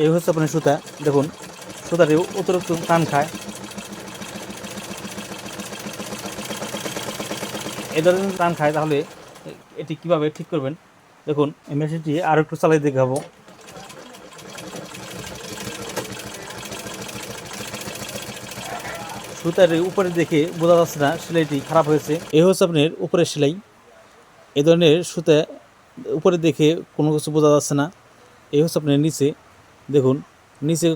এই হচ্ছে আপনার সুতা। দেখুন, সুতাটি অতিরিক্ত টান খায়। এই ধরনের টান খায়, তাহলে এটি কীভাবে ঠিক করবেন? দেখুন, এই মেশিনটি আরও একটু চালাই দেখাবো। সুতার উপরে দেখে বোঝা যাচ্ছে না সেলাইটি খারাপ হয়েছে। এই হচ্ছে আপনার উপরের সেলাই। এ ধরনের সুতা উপরে দেখে কোনো কিছু বোঝা যাচ্ছে না। এই হচ্ছে আপনার নিচে। দেখুন, নিচে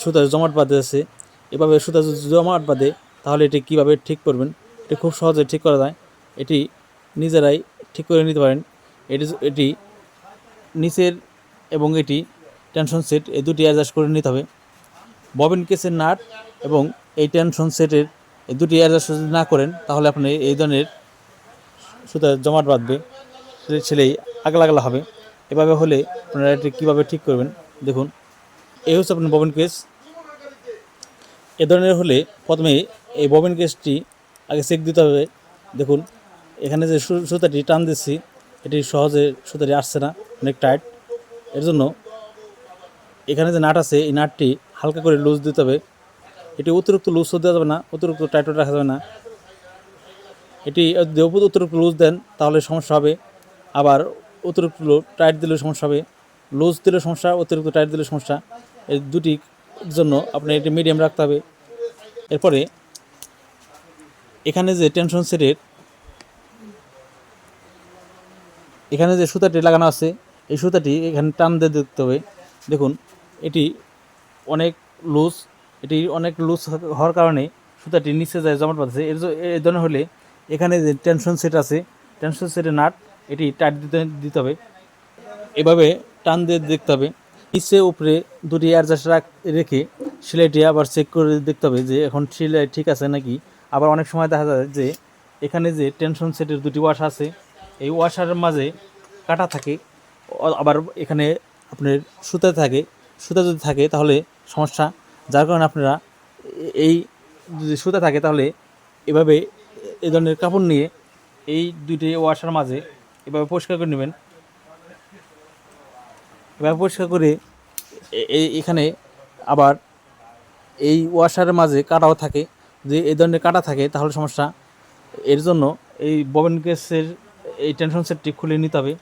সুতা জমাট বাঁধে আছে। এভাবে সুতা জমাট বাঁধে, তাহলে এটি কীভাবে ঠিক করবেন? এটি খুব সহজে ঠিক করা যায়। এটি নিজেরাই ঠিক করে নিতে পারেন। এটি এটি নিচের এবং এটি টেনশন সেট, এই দুটি অ্যাডজাস্ট করে নিতে হবে। ববিন কেসের নাট এবং এই টেনশন সেটের এই দুটি অ্যাডজাস্ট যদি না করেন, তাহলে আপনি এই ধরনের সুতা জমাট বাঁধবে। ছেলেই আগলা আগলা হবে। এভাবে হলে আপনারা এটি কীভাবে ঠিক করবেন? দেখুন, এই হচ্ছে আপনার ববিন কেস। এ ধরনের হলে প্রথমে এই ববিন কেসটি আগে চেক দিতে হবে। দেখুন, এখানে যে সুতাটি টান দিচ্ছি, এটি সহজে সুতাটি আসছে না, অনেক টাইট এর জন্য এখানে যে নাট আছে, এই নাটটি হালকা করে লুজ দিতে হবে। এটি অতিরিক্ত লুজ দেওয়া যাবে না, অতিরিক্ত টাইটও রাখা যাবে না। এটি যদি অতিরিক্ত লুজ দেন, তাহলে সমস্যা হবে। আবার অতিরিক্ত টাইট দিলে সমস্যা হবে। লুজ দিলে সমস্যা, অতিরিক্ত টাইট দিলে সমস্যা, এই দুটি জন্য আপনি এটি মিডিয়াম রাখতে হবে। এরপরে এখানে যে টেনশন সেটের, এখানে যে সুতাটি লাগানো আছে, এই সুতাটি এখানে টান দিয়ে দেখতে হবে। দেখুন, এটি অনেক লুজ এটি অনেক লুজ হওয়ার কারণে সুতাটি নিচে যায় জমাট বাঁধছে। এর এই ধরনের হলে এখানে যে টেনশন সেট আছে টেনশন সেটের নাট, এটি টাইট দিতে দিতে হবে। এভাবে টান দিয়ে দেখতে হবে। নিচে, উপরে দুটি অ্যাডজাস্ট রাখ সেলাইটি আবার চেক করে দেখতে হবে যে এখন সেলাই ঠিক আছে নাকি। আবার অনেক সময় দেখা যায় যে এখানে যে টেনশন সেটের দুটি ওয়াশ আছে, এই ওয়াশারের মাঝে কাটা থাকে, আবার এখানে আপনার সুতা থাকে, সুতা যদি থাকে তাহলে সমস্যা। যার কারণে আপনারা এই যদি সুতা থাকে তাহলে এভাবে এ ধরনের কাপড় নিয়ে এই দুইটি ওয়াশার মাঝে এভাবে পরিষ্কার করে নেবেন। এভাবে পরিষ্কার করে এখানে আবার এই ওয়াশারের মাঝে কাটাও থাকে। যে এই ধরনের কাটা থাকে, তাহলে সমস্যা। এর জন্য এই ববেন কেসের এই টেনশন সেটটি খুলে নিতে হবে।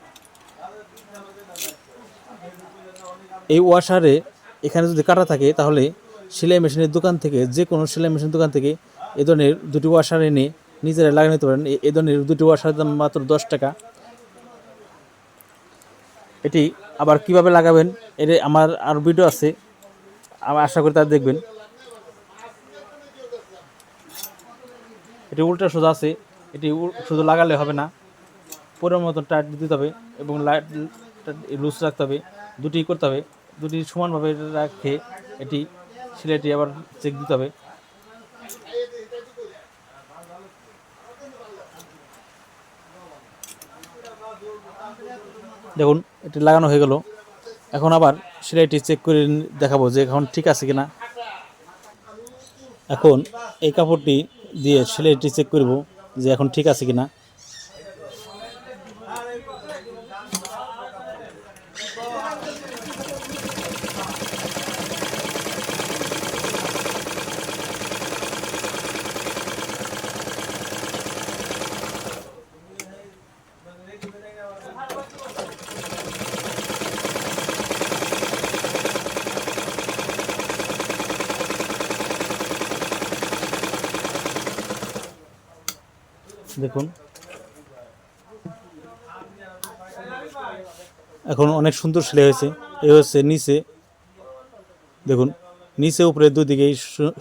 এই ওয়াশারে এখানে যদি কাটা থাকে, তাহলে সেলাই মেশিনের দোকান থেকে যে কোনো সেলাই মেশিনের দোকান থেকে এ ধরনের দুটি ওয়াশার এনে নিজেরা লাগিয়ে নিতে পারেন। এ ধরনের দুটি ওয়াশারের দাম মাত্র দশ টাকা। এটি আবার কীভাবে লাগাবেন? এর আমার আর ভিডিও আছে। আমি আশা করি তারা দেখবেন। এটি উল্টা সোজা আছে। এটি শুধু লাগালে হবে না। পরের মতো টাইট দিতে হবে এবং লাইট লুজ রাখতে হবে। দুটি করতে হবে। দুটি সমানভাবে রাখে। এটি সেলাইটি আবার চেক দিতে হবে। দেখুন, এটি লাগানো হয়ে গেল। এখন আবার সেলাইটি চেক করে দেখাবো যে এখন ঠিক আছে কিনা। এখন এই কাপড়টি দিয়ে সেলাইটি চেক করব যে এখন ঠিক আছে কিনা। দেখুন। এখন অনেক সুন্দর সেলাই হয়েছে। এই হচ্ছে নিচে। দেখুন, নিচে, উপরে দুদিকেই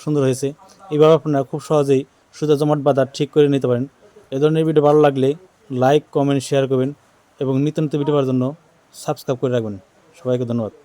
সুন্দর হয়েছে। এইভাবে আপনারা খুব সহজেই সুতা জমাট বাঁধা ঠিক করে নিতে পারেন। এ ধরনের ভিডিও ভালো লাগলে লাইক কমেন্ট শেয়ার করবেন এবং নিত্য নিত্য ভিডিও পাওয়ার জন্য সাবস্ক্রাইব করে রাখবেন। সবাইকে ধন্যবাদ।